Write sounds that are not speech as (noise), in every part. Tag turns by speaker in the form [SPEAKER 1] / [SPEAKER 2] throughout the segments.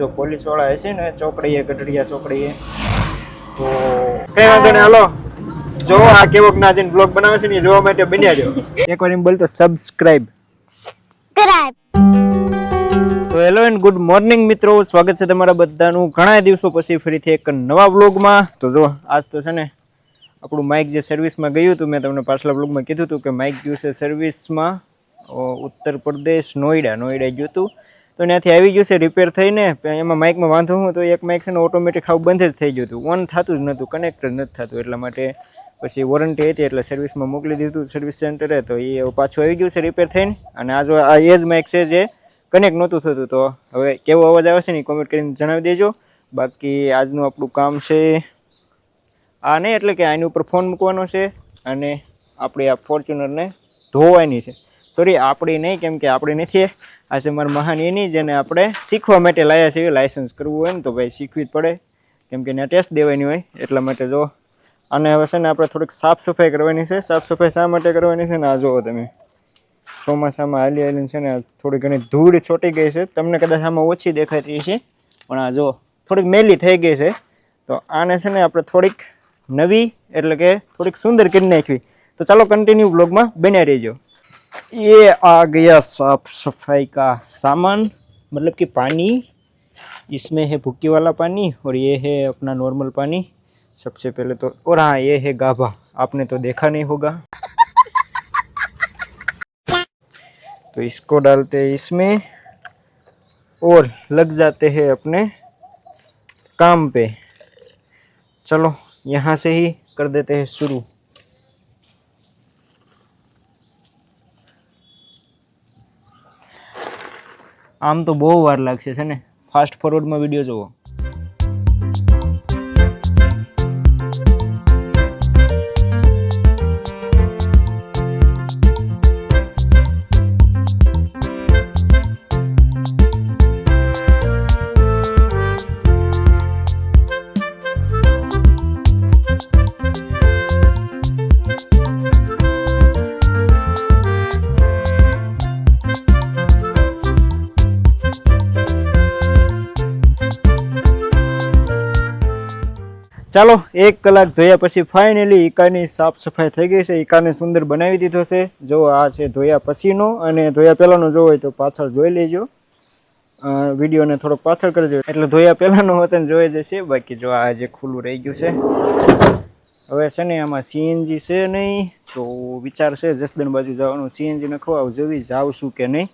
[SPEAKER 1] જો પોલીસવાળા હશે ને ચોકડીએ ગઢડિયા ચોકડીએ તો કઈ વાંધો નહીં હાલો. જો આ કેવો ના બ્લોગ બનાવે છે ને જોવા માટે બન્યા જો. એકવાર એમ બોલતો સબસ્ક્રાઇબ તો હેલો એન્ડ ગુડ મોર્નિંગ મિત્રો સ્વાગત છે તમારા બધાનું. ઘણા દિવસો પછી ફરીથી એક નવા બ્લોગમાં તો જો આજ તો છે ને આપણું માઇક જે સર્વિસમાં ગયું હતું મેં તમને પાછલા બ્લોગમાં કીધું હતું કે માઇક ગયું છે સર્વિસમાં ઉત્તર પ્રદેશ નોઈડા નોઈડા ગયું હતું. તો ત્યાંથી આવી ગયું છે રિપેર થઈને એમાં માઇકમાં વાંધો હું તો એક માઇક છે ને ઓટોમેટિક હાવ બંધ જ થઈ ગયું હતું. ઓન થતું જ નહોતું કનેક્ટ જ નથી થતું. એટલા માટે પછી વોરંટી હતી એટલે સર્વિસમાં મોકલી દીધું સર્વિસ સેન્ટરે તો એ પાછું આવી ગયું છે રિપેર થઈને. અને આ જો આ એ જ માઇક છે જે કનેક્ટ નહોતું થતું, તો હવે કેવો અવાજ આવે છે ને કોમેન્ટ કરીને જણાવી દેજો. બાકી આજનું આપણું કામ છે આ નહીં એટલે કે આની ઉપર ફોન મૂકવાનો છે અને આપણી આ ફોર્ચ્યુનરને ધોવાની છે. સોરી, આપણી નહીં, કેમ કે આપણી નથી. આ છે મારા મહાન એની જેને આપણે શીખવા માટે લાવ્યા છીએ લાઇસન્સ કરવું હોય ને તો ભાઈ શીખવી જ પડે. કેમ કે ત્યાં ટેસ્ટ દેવાની હોય, એટલા માટે જો. અને હવે છે ને આપણે થોડીક સાફ સફાઈ કરવાની છે. સાફ સફાઈ શા માટે કરવાની છે ને? આ જુઓ તમે. ચોમાસામાં હાલી હાલીને છે ને થોડી ઘણી ધૂળ છોટી ગઈ છે. તમને કદાચ આમાં ઓછી દેખાતી છે પણ આ જો થોડીક મેલી થઈ ગઈ છે. તો આને છે ને આપણે થોડીક નવી, એટલે કે થોડીક સુંદર કરી નાખવી. તો ચાલો કન્ટિન્યુ બ્લોગમાં બન્યા રહેજો. ये आ गया साफ़ सफ़ाई का सामान मतलब कि पानी। इसमें है भुक्की वाला पानी और ये है अपना नॉर्मल पानी। सबसे पहले तो और हाँ ये है गाभा। आपने तो देखा नहीं होगा। तो इसको डालते हैं इसमें और लग जाते हैं अपने काम पे। चलो, यहाँ से ही कर देते हैं शुरू। આમ તો બહુ વાર લાગશે છે ને? ફાસ્ટ ફોરવર્ડમાં વીડિયો જોવો. ચાલો, એક કલાક ધોયા પછી ફાઇનલી ઈકાની સાફ સફાઈ થઈ ગઈ છે. ઈકાને સુંદર બનાવી દીધો છે. જો આ છે ધોયા પછીનો અને ધોયા પહેલાંનો જોવો હોય તો પાછળ જોઈ લેજો. વિડીયોને થોડોક પાછળ કરજો. એટલે ધોયા પહેલાંનો વતન જોઈ જશે. બાકી જો આ જે ખુલ્લું રહી ગયું છે. હવે છે ને આમાં સીએનજી છે નહીં તો વિચાર છે જસદન બાજુ જવાનું. સીએનજી નખવા જોવી જાવશું કે નહીં?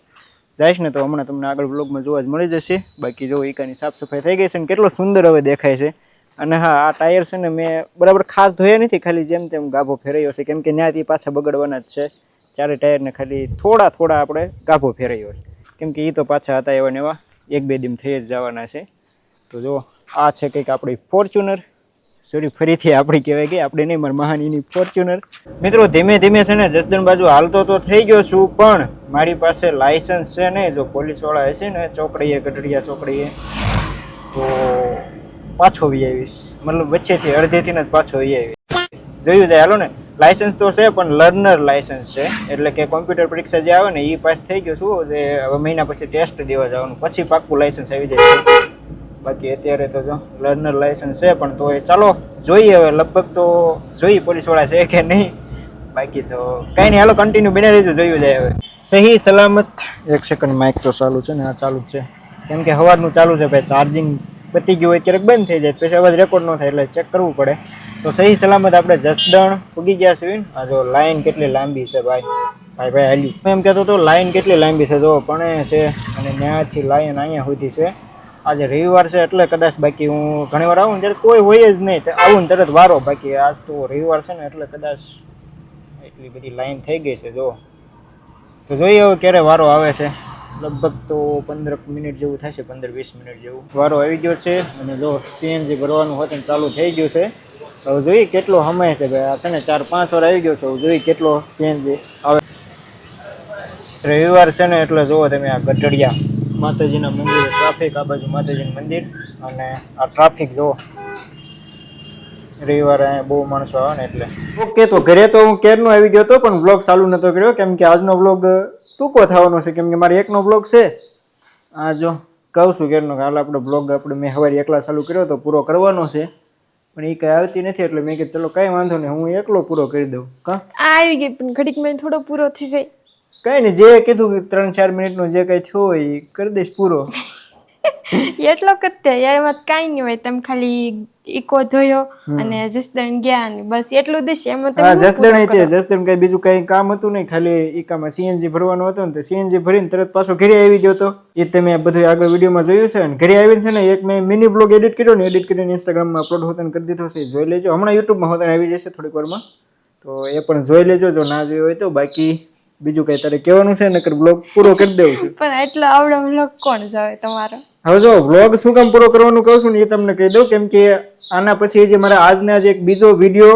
[SPEAKER 1] જઈશ ને તો હમણાં તમને આગળ બ્લોગમાં જોવા જ મળી જશે. બાકી જો ઈકાની સાફ સફાઈ થઈ ગઈ છે ને કેટલો સુંદર હવે દેખાય છે. અને હા, આ ટાયર છે ને મેં બરાબર ખાસ ધોયા નથી, ખાલી જેમ તેમ ગાભો ફેરાયો છે. કેમ કે ત્યાંથી પાછા બગડવાના જ છે. ચારે ટાયરને ખાલી થોડા થોડા આપણે ગાભો ફેરાયો છે. કેમ કે એ તો પાછા હતા એવા ને એવા, એક બે દિમ થઈ જ જવાના છે. તો જો, આ છે કંઈક આપણી ફોર્ચ્યુનર. સોરી ફરીથી આપણી કહેવાય કે આપણે નહીં, મારા મહાનીની ફોર્ચ્યુનર. મિત્રો, ધીમે ધીમે છે ને, જસદણ બાજુ હાલતો તો થઈ ગયો છું, પણ મારી પાસે લાયસન્સ છે નહીં જો પોલીસવાળા હશે ને, ચોકડીએ, ગઢડિયા ચોકડીએ, તો પાછો વી આવીશ. મતલબ વચ્ચેથી, અડધેથી જ પાછો વી આવીશ. જોયું જાય હાલો ને? લાયસન્સ તો છે, પણ લર્નર લાયસન્સ છે. એટલે કે કોમ્પ્યુટર પરીક્ષા જે આવે ને એ પાસ થઈ ગયો શું જે હવે મહિના પછી ટેસ્ટ દેવા જવાનું. પછી પાક્કું લાયસન્સ આવી જાય બાકી અત્યારે તો જો લર્નર લાયસન્સ છે, પણ તો એ ચાલો, જોઈએ હવે. લગભગ તો જોઈએ પોલીસવાળા છે કે નહીં. બાકી તો કંઈ નહીં, હાલો કન્ટિન્યુ બને રહેજો, જોયું જાય હવે. સહી, સલામત. એક સેકન્ડ માઇક તો ચાલુ છે ને, આ ચાલુ જ છે. કેમ કે સવારનું ચાલુ છે, ભાઈ ચાર્જિંગ પતી ગયું હોય ક્યારેક બંધ થઈ જાય. પછી અવાજ રેકોર્ડ ન થાય એટલે ચેક કરવું પડે. તો સહી સલામત આપણે જસદણ ઉગી ગયા છીએ. આ જો લાઈન કેટલી લાંબી છે ભાઈ. ભાઈ ભાઈ, હાલ્યું. એમ કહેતો તો લાઈન કેટલી લાંબી છે? જો પણ છે અને ત્યાંથી લાઈન અહીંયા સુધી છે. આજે રવિવાર છે એટલે કદાચ બાકી હું ઘણી વાર આવું ને ત્યારે કોઈ હોય જ નહીં. આવું ને તરત વારો બાકી. આજ તો રવિવાર છે ને એટલે કદાચ એટલી બધી લાઈન થઈ ગઈ છે, જો. તો જોઈએ હવે ક્યારે વારો આવે છે. લગભગ તો પંદર મિનિટ જેવું થશે, પંદર વીસ મિનિટ જેવું. વારો આવી ગયો છે અને જો સીએનજી ભરવાનું હોય તો ચાલુ થઈ ગયું છે. હવે જોઈએ કેટલો સમય છે ભાઈ. આ છે ને ચાર પાંચ વાર આવી ગયો છે. હવે જોઈએ કેટલો સીએનજી આવે. રવિવાર છે ને એટલે જુઓ તમે આ ગઢડિયા માતાજીના મંદિરે ટ્રાફિક આ બાજુ માતાજીનું મંદિર અને આ ટ્રાફિક જુઓ. રવિવારે અહીંયા બહુ માણસો આવે ને એટલે. ઓકે તો ઘરે તો હું કેરનો આવી ગયો હતો પણ બ્લોગ ચાલુ નતો કર્યો. કેમ કે આજનો બ્લોગ ટૂંકો થવાનો છે કેમ કે મારે એકનો બ્લોગ છે. આ જો કહું છું કેરનો હાલ આપણો બ્લોગ આપણે મેં સવારે એકલા ચાલુ કર્યો તો પૂરો કરવાનો છે. પણ એ કાંઈ આવતી નથી એટલે મેં કીધું ચલો કાંઈ વાંધો નહીં હું એકલો પૂરો કરી દઉં. કા?
[SPEAKER 2] આ આવી ગઈ પણ ઘડીક મેં થોડો પૂરો થઈ જાય.
[SPEAKER 1] કઈ નહીં જે કીધું કે ત્રણ ચાર મિનિટનું જે કઈ થયો હોય એ કરી દઈશ પૂરો. (laughs)
[SPEAKER 2] એટલો કત્તે એમાં કાંઈ નહીં હોય તમે ખાલી ઈકો ધોયો અને જસદણ ગયા અને બસ એટલું દેશ એમાં તો
[SPEAKER 1] જસદણ અહીં તે જસદણ કઈ બીજું કઈ કામ હતું નહીં ખાલી ઈકામાં સીએનજી ભરવાનું હતું ને તો સીએનજી ભરીને તરત પાછો ઘરે આવી ગયો તો. એ તમે બધું આગળ વિડીયોમાં જોયું છે અને ઘરે આવીને છે ને એક મેં મિની બ્લોગ એડિટ કર્યો ને એડિટ કરીને ઇન્સ્ટાગ્રામમાં અપલોડ હોતન કરી દીધો છે જોઈ લેજો. હમણાં યુટ્યુબમાં હોતન આવી જશે થોડીક વારમાં. તો એ પણ જોઈ લેજો જો ના જોયું હોય તો. બાકી બીજું કઈ તારે કહેવાનું છે નકર બ્લોગ પૂરો કરી દેવું છે.
[SPEAKER 2] પણ એટલો આવડો બ્લોગ કોણ જાવે તમારો?
[SPEAKER 1] હવે જો વ્લોગ શું કામ પૂરો કરવાનું કહું છું ને એ તમને કહી દઉં કેમ કે આના પછી જે મારા આજના જે એક બીજો વીડિયો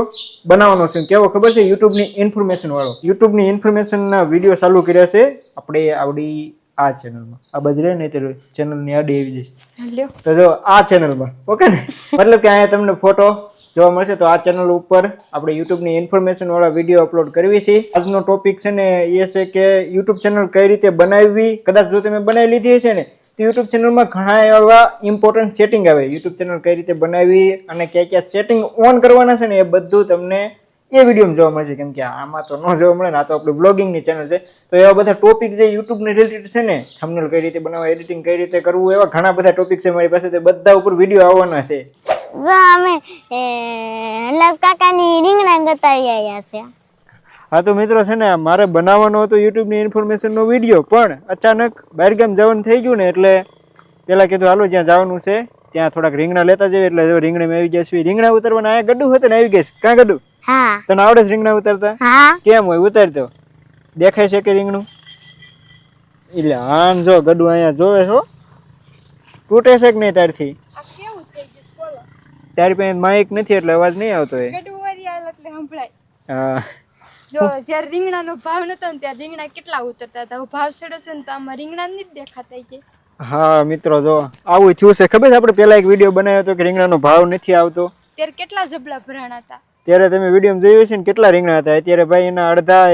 [SPEAKER 1] બનાવવાનો છે કેવો ખબર છે? યુટ્યુબની ઇન્ફોર્મેશન વાળો. યુટ્યુબની ઇન્ફોર્મેશનના વીડિયો ચાલુ કર્યા છે આપણે આવડી આ ચેનલમાં આ બજ રહે ને ત્યારે ચેનલની આડી આવી જશે તો જો આ ચેનલમાં ઓકે ને? મતલબ કે અહીંયા તમને ફોટો જોવા મળશે તો આ ચેનલ ઉપર આપણે યુટ્યુબની ઇન્ફોર્મેશન વાળા વીડિયો અપલોડ કરવી છે. આજનો ટોપિક છે ને એ છે કે યુટ્યુબ ચેનલ કઈ રીતે બનાવવી? કદાચ જો તમે બનાવી લીધી હશે ને, તો યુટ્યુબ ચેનલમાં ઘણા એવા ઇમ્પોર્ટન્ટ સેટિંગ આવે. યુટ્યુબ ચેનલ કઈ રીતે બનાવવી અને ક્યાં ક્યાં સેટિંગ ઓન કરવાના છે ને એ બધું તમને એ વિડીયોમાં જોવા મળશે. કેમ કે આમાં તો ન જોવા મળે ને, આ તો આપણે બ્લોગિંગની ચેનલ છે. તો એવા બધા ટોપિક જે યુટ્યુબને રિલેટેડ છે ને થંબનેલ કઈ રીતે બનાવવા એડિટિંગ કઈ રીતે કરવું, એવા ઘણા બધા ટોપિક છે મારી પાસે, તે બધા ઉપર વીડિયો આવવાના છે.
[SPEAKER 3] જો અમે એ, કાકાની રીંગણા ગતાવી આવ્યા છે.
[SPEAKER 1] હા તો મિત્રો છે ને મારે બનાવવાનો હતો યુટ્યુબની ઇન્ફોર્મેશનનો વીડિયો પણ અચાનક બહારગામ જવાનું થઈ ગયું ને એટલે પેલા કીધું હાલો જ્યાં જવાનું છે ત્યાં થોડાક રીંગણા લેતા જઈએ. એટલે જો રીંગણામાં આવી ગયા છીએ. રીંગણા ઉતરવાના આ ગડું હતું ને આવી ગઈ ક્યાં ગડું?
[SPEAKER 3] હા.
[SPEAKER 1] તને આવડે છે રીંગણા ઉતરતા? કેમ હોય? ઉતારતો દેખાય છે કે રીંગણું? એટલે આમ જો ગડું અહીંયા જોવે છો તૂટે છે કે નહીં તારથી
[SPEAKER 2] આ કેવું થઈ ગયું બોલો
[SPEAKER 1] તારી પાસે માઇક નથી એટલે અવાજ નહીં આવતો એ.
[SPEAKER 2] એટલે સંભળાય.
[SPEAKER 1] હા.
[SPEAKER 2] જો જ્યારે રીંગણાનો ભાવ નતો ને ત્યાં રીંગણા કેટલા ઉતરતા હતા? ભાવ ચડ્યો છે ને તો આમાં રીંગણા નથી દેખાતા કે.
[SPEAKER 1] હા મિત્રો જો આવું થયું છે. ખબર છે આપણે પેલા એક વીડિયો બનાવ્યો હતો કે રીંગણાનો ભાવ નથી આવતો?
[SPEAKER 2] ત્યારે કેટલા જબલા ભરાણા હતા?
[SPEAKER 1] ત્યારે તમે વીડિયો જોયું છે ને કેટલા રીંગણા હતા? અત્યારે ભાઈ એના અડધા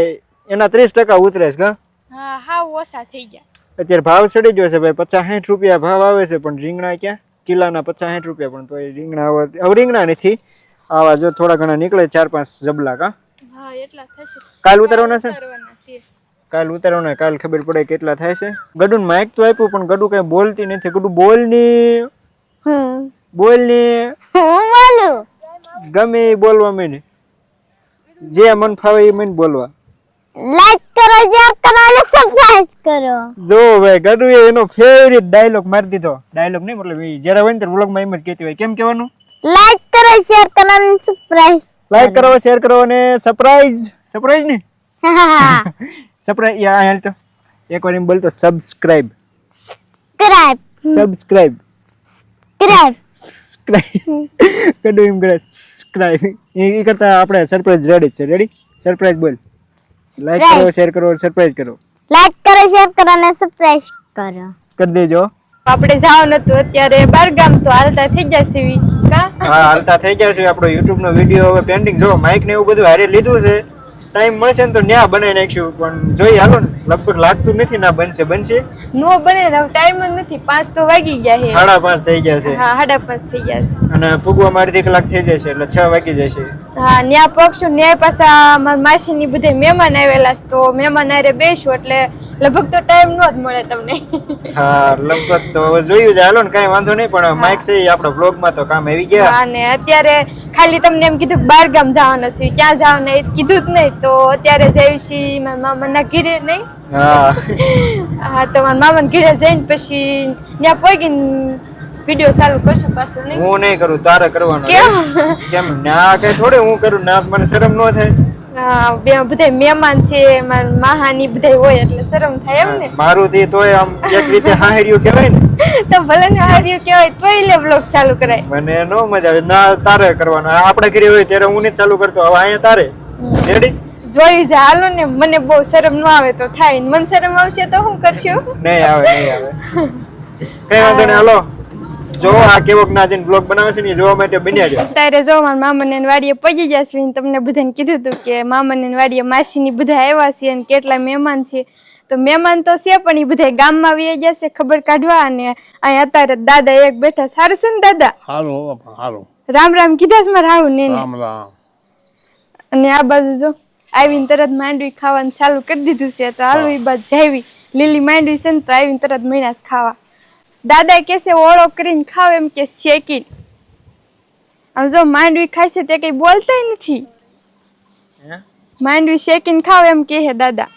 [SPEAKER 1] એના ત્રીસ ટકા ઉતરે છે
[SPEAKER 2] હા? હા ઓછા થઈ ગયા.
[SPEAKER 1] અત્યારે ભાવ ચડી ગયો છે ભાઈ. પચાસ સાઠ રૂપિયા ભાવ આવે છે પણ રીંગણા ક્યાં? કિલ્લાના પચાસ સાઠ રૂપિયા પણ તો એ રીંગણા હવે રીંગણા નથી. આવા જો થોડા ઘણા નીકળે ચાર પાંચ જબલા કા? કાલ ઉતારવાના છે? ને? કાલ ઉતારવાના કાલ ખબર પડે કેટલા થાય છે. ગડુન માઇક તો આપ્યું પણ ગડુ કઈ બોલતી નથી. ગડુ બોલની બોલની
[SPEAKER 3] હું
[SPEAKER 1] ગમે એ બોલવા મને જે મન ફાવે એ મને બોલવા.
[SPEAKER 3] લાઈક કરો અને સબસ્ક્રાઇબ કરો.
[SPEAKER 1] જો ભાઈ ગડુ એનો ફેવરિટ ડાયલોગ મારી દીધો. ડાયલોગ નહીં મતલબ એ જ્યારે હોય ને ત્યારે વ્લોગમાં એમ જ કહેતી હોય. કેમ કહેવાનું?
[SPEAKER 3] લાઈક કરો શેર કરો અને સબસ્ક્રાઇબ
[SPEAKER 1] લાઈક કરો. શેર કરો અને સરપ્રાઈઝ સરપ્રાઈઝ ને સરપ્રાઈઝ યા હાલ તો. એકવાર એમ બોલતો subscribe
[SPEAKER 3] subscribe
[SPEAKER 1] subscribe
[SPEAKER 3] subscribe
[SPEAKER 1] subscribe Gadu એમ કરે સબસ્ક્રાઇબ એ કરતા આપણે સરપ્રાઈઝ રેડી છે. રેડી સરપ્રાઈઝ બોલ. લાઈક કરો શેર કરો સરપ્રાઈઝ કરો.
[SPEAKER 3] લાઈક કરો શેર કરો અને સરપ્રાઈઝ કરો.
[SPEAKER 1] કરી દેજો.
[SPEAKER 2] આપણે જાવ નતું અત્યારે બાર ગામ તો હાલતા થઈ જશે છે કા
[SPEAKER 1] હા હાલતા થઈ ગયા છે. આપણો યુટ્યુબ નો વીડિયો હવે પેન્ડિંગ જો માઇક ને એવું બધું હારે લીધું છે ટાઈમ મળશે ને તો ન્યા બનાવી નાખશું. પણ જોઈએ હાલો ને. લગભગ લાગતું નથી ના બનશે બનશે.
[SPEAKER 2] નો બને ને ટાઈમ જ નથી. પાંચ તો વાગી ગયા છે.
[SPEAKER 1] સાડા પાંચ થઈ ગયા છે.
[SPEAKER 2] હા સાડા પાંચ થઈ ગયા છે.
[SPEAKER 1] અને પૂગવામાં અડધી કલાક થઈ જશે એટલે છ વાગી જશે.
[SPEAKER 2] હા ન્યા પગશું. ન્યાય પાછા મારા માસી ની બધે મહેમાન આવેલા છે તો મહેમાન આરે બેસું એટલે લગભગ તો ટાઈમ નો જ મળે તમને.
[SPEAKER 1] હા લગભગ તો હવે જોયું છે. હાલો ને કઈ વાંધો નહીં પણ માઇક છે એ બ્લોગમાં તો કામ આવી ગયા.
[SPEAKER 2] અને અત્યારે ખાલી તમને એમ કીધું બાર ગામ જવાના છે. ક્યાં જવાના એ કીધું જ નહીં. તો અત્યારે જઈ મારા મારા મામાના ઘીરે નહીં.
[SPEAKER 1] હા.
[SPEAKER 2] હા તો મારા મામાના ઘીરે જઈને પછી ત્યાં પગીને વીડિયો ચાલુ કરશો પાછો નહીં.
[SPEAKER 1] હું નહીં કરું તારે કરવાનો
[SPEAKER 2] કેમ?
[SPEAKER 1] કેમ? ના કે થોડે હું કરું ના મને શરમ ન થાય.
[SPEAKER 2] બે બધા મહેમાન છે મહાની બધા હોય એટલે શરમ થાય એમ ને.
[SPEAKER 1] મારું થી તોય આમ એક રીતે હાહર્યું કહેવાય ને.
[SPEAKER 2] તો ભલે ને હાર્યું કહેવાય તોય લે બ્લોગ ચાલુ કરાય.
[SPEAKER 1] મને નો મજા આવે. ના તારે કરવાનો. આપણે ઘરે હોય ત્યારે હું નહીં ચાલુ કરતો. હવે અહીંયા તારે. રેડી
[SPEAKER 2] જોઈ છે હાલો ને મને બહુ શરમ ન આવે તો થાય ને. મને શરમ આવશે તો હું કરશું?
[SPEAKER 1] નહીં આવે નહીં આવે. કઈ વાંધો નહીં હાલો. જો આ કેવોક નાજીન બ્લોગ બનાવે છે ને જોવા માટે બન્યા છે
[SPEAKER 2] અત્યારે જો મારા મામાને ને વાડીએ પહોંચી જશે તમને બધાને કીધું હતું કે મામાને ને વાડીએ માસીની બધા આવ્યા છે અને કેટલા મહેમાન છે. તો મહેમાન તો છે પણ એ બધા ગામમાં વહી ગયા છે ખબર કાઢવા અને અહીંયા અત્યારે દાદા એક બેઠા સારું છે ને દાદા?
[SPEAKER 4] સારું સારું
[SPEAKER 2] રામ રામ કીધા છે મારા આવું ને?
[SPEAKER 4] રામ રામ.
[SPEAKER 2] અને આ બાજુ જો. આવીને તરત માંડવી ખાવાનું ચાલુ કરી દીધું છે. તો હાલો એ બાજુ જાવી. લીલી માંડવી છે ને તો આવીને તરત મહિના ખાવા. દાદા કે છે ઓળો કરીને ખાવ. એમ કે શેકી આમ જો માંડવી ખાય છે તે કઈ બોલતાય નથી. માંડવી શેકીને ખાવ એમ કે હે દાદા.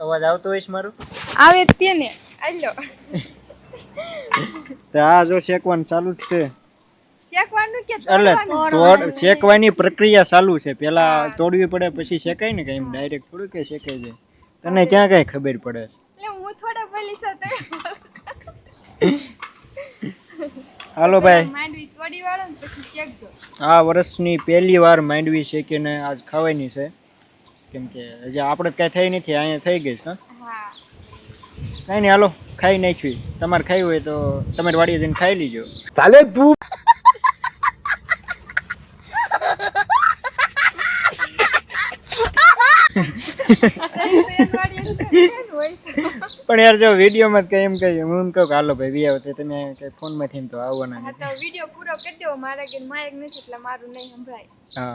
[SPEAKER 1] અવાજ આવતો હોય મારો?
[SPEAKER 2] આવે તેને આલો
[SPEAKER 1] તો આ જો શેકવાનું ચાલુ જ છે. એટલે શેકવાની પ્રક્રિયા ચાલુ છે. પેલા તોડવી પડે પછી શેકાય ને કઈ ડાયરેક્ટ થોડું કે શેકાય છે. તને ક્યાં કઈ ખબર પડે?
[SPEAKER 2] હું થોડા બોલી છું
[SPEAKER 1] હાલો ભાઈ.
[SPEAKER 2] માંડવી તોડી વાળો ને પછી શેકજો.
[SPEAKER 1] આ વર્ષની પહેલી વાર માંડવી શેકીને આજ ખાવાની છે. કેમ કે હજી આપણે કઈ થઈ નથી અહીંયા થઈ ગઈ છે કઈ નહીં હાલો ખાઈ નાખવી. તમારે ખાઈ હોય તો તમારી વાડીએ જઈને ખાઈ લીજો.
[SPEAKER 4] ચાલે તું.
[SPEAKER 1] પણ યાર જો વિડીયોમાં કઈ એમ કહી હું એમ કહું કે હાલો ભાઈ વી આવો તમે કઈ ફોનમાંથી માંથી તો આવવાના
[SPEAKER 2] ના તો વીડિયો પૂરો કરી દો. મારા કે માયક નથી એટલે મારું નહીં સંભળાય.
[SPEAKER 1] હા.